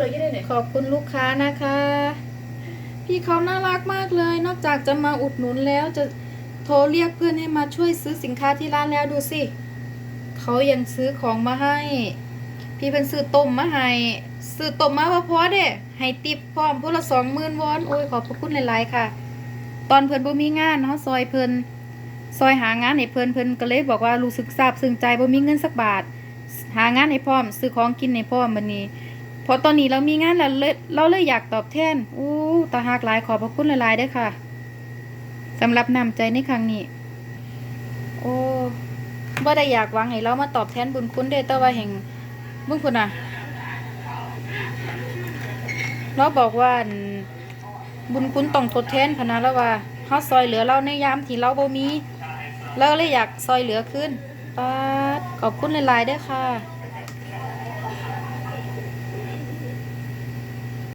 เลยยี่ได้เนี่ยขอบคุณลูกค้านะคะ พี่เขาน่ารักมากเลย นอกจากจะมาอุดหนุนแล้วจะโทรเรียกเพื่อนให้มาช่วยซื้อสินค้าที่ร้านแล้วดูสิเขายังซื้อของมาให้ พี่เป็นซื้อต้มมาให้ซื้อต้มมาพอพอเด้ให้ติปพร้อมพวกละสองหมื่นวอนโอ้ยขอบพระคุณหลายๆค่ะ ตอนเพิ่นบ่มีงานเนาะซอยเพิ่นซอยหางานให้เพิ่นเพิ่นก็เลยบอกว่ารู้สึกซาบซึ้งใจบ่มีเงินสักบาท หางานให้พร้อมซื้อของกินให้พร้อมบัดนี้ พอตอนนี้เรามีงานแล้วเลยเราเลยอยากตอบแทนอู้ตาหักหลายขอบพระคุณหลายๆด้อค่ะสำหรับนำใจในครั้งนี้ โอ้บ่ได้อยากหวังให้เรามาตอบแทนบุญคุณเด้แต่ว่าแห่งบุญคุณน่ะเราบอกว่าบุญคุณต้องทดแทนพนะแล้วว่าเฮาซอยเหลือเราในยามที่เราบ่มีเราเลยอยากซอยเหลือขึ้นปาขอบคุณหลายๆด้อค่ะ